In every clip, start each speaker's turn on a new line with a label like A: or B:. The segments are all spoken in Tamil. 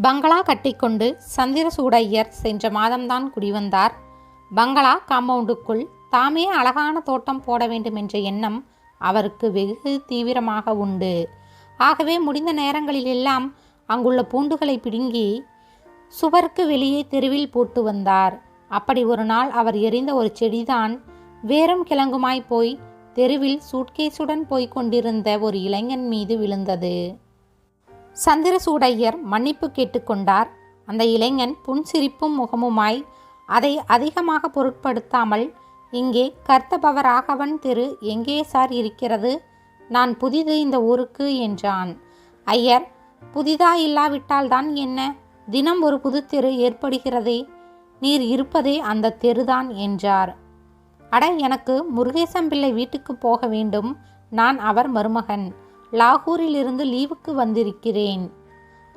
A: பங்களா கட்டிக்கொண்டு சந்திரசூடையர் சென்ற மாதம்தான் குடிவந்தார். பங்களா காம்பவுண்டுக்குள் தாமே அழகான தோட்டம் போட வேண்டும் என்ற எண்ணம் அவருக்கு வெகு தீவிரமாக உண்டு. ஆகவே முடிந்த நேரங்களிலெல்லாம் அங்குள்ள பூண்டுகளை பிடுங்கி சுவருக்கு வெளியே தெருவில் போட்டு வந்தார். அப்படி ஒரு நாள் அவர் எறிந்த ஒரு செடிதான் வேறும் கிழங்குமாய் போய் தெருவில் சூட்கேஸுடன் போய்க் கொண்டிருந்த ஒரு இளைஞன் மீது விழுந்தது. சந்திரசூடையர் மன்னிப்பு கேட்டுக்கொண்டார். அந்த இளைஞன் புன்சிரிப்பும் முகமுமாய் அதை அதிகமாக பொருட்படுத்தாமல் இங்கே கர்த்தபவராகவன் தெரு எங்கே சார் இருக்கிறது? நான் புதிது இந்த ஊருக்கு என்றான். ஐயர் புதிதா இல்லாவிட்டால்தான் என்ன? தினம் ஒரு புது தெரு ஏற்படுகிறதே. நீர் இருப்பதே அந்த தெருதான் என்றார். அட எனக்கு முருகேசம்பிள்ளை வீட்டுக்கு போக வேண்டும். நான் அவர் மருமகன். லாகூரிலிருந்து லீவுக்கு வந்திருக்கிறேன்.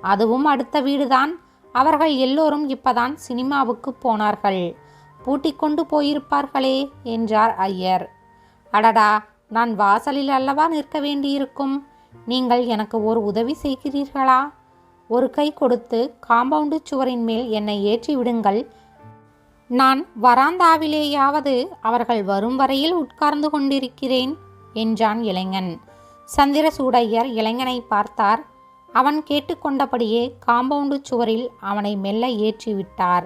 A: அதுவும் அடுத்த வீடுதான். அவர்கள் எல்லோரும் இப்பதான் சினிமாவுக்கு போனார்கள். பூட்டி கொண்டு போயிருப்பார்களே என்றார் ஐயர். அடடா நான் வாசலில் அல்லவா நிற்க வேண்டியிருக்கும்? நீங்கள் எனக்கு ஒரு உதவி செய்கிறீர்களா? ஒரு கை கொடுத்து காம்பவுண்டு சுவரின் மேல் என்னை ஏற்றி விடுங்கள். நான் வராந்தாவிலேயாவது அவர்கள் வரும் வரையில் உட்கார்ந்து கொண்டிருக்கிறேன் என்றான் இளைஞன். சந்திரசூடையர் இளைஞனை பார்த்தார். அவன் கேட்டுக்கொண்டபடியே காம்பவுண்டு சுவரில் அவனை மெல்ல ஏற்றிவிட்டார்.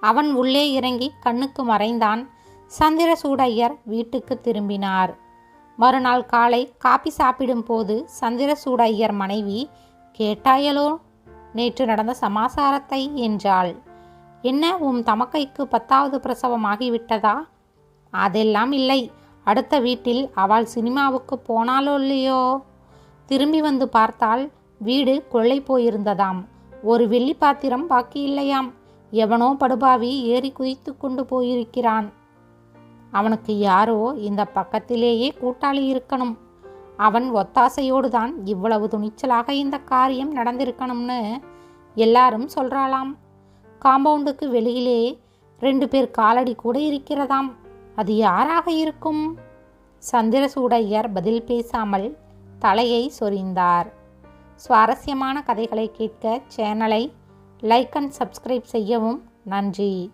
A: அவன் உள்ளே இறங்கி கண்ணுக்கு மறைந்தான். சந்திரசூடையர் வீட்டுக்கு திரும்பினார். மறுநாள் காலை காபி சாப்பிடும்போது சந்திரசூடையர் மனைவி கேட்டாயலோ? நேற்று நடந்த சமாசாரத்தை என்றாள். என்ன உம் தமக்கைக்கு பத்தாவது பிரசவமாகிவிட்டதா அதெல்லாம் இல்லை. அடுத்த வீட்டில் அவள் சினிமாவுக்கு போனாலோ இல்லையோ? திரும்பி வந்து பார்த்தால் வீடு கொள்ளை போயிருந்ததாம். ஒரு வெள்ளி பாத்திரம் பாக்கி இல்லையாம். எவனோ படுபாவி ஏறி குதித்து கொண்டு போயிருக்கிறான். அவனுக்கு யாரோ இந்த பக்கத்திலேயே கூட்டாளி இருக்கணும். அவன் ஒத்தாசையோடு தான் இவ்வளவு துணிச்சலாக இந்த காரியம் நடந்திருக்கணும்னு எல்லாரும் சொல்றாளாம். காம்பவுண்டுக்கு வெளியிலே ரெண்டு பேர் காலடி கூட இருக்கிறதாம். அது யாராக இருக்கும்? சந்திரசூடையர் பதில் பேசாமல் தலையை சொரிந்தார். சுவாரஸ்யமான கதைகளை கேட்க சேனலை லைக் அண்ட் சப்ஸ்கிரைப் செய்யவும் நன்றி.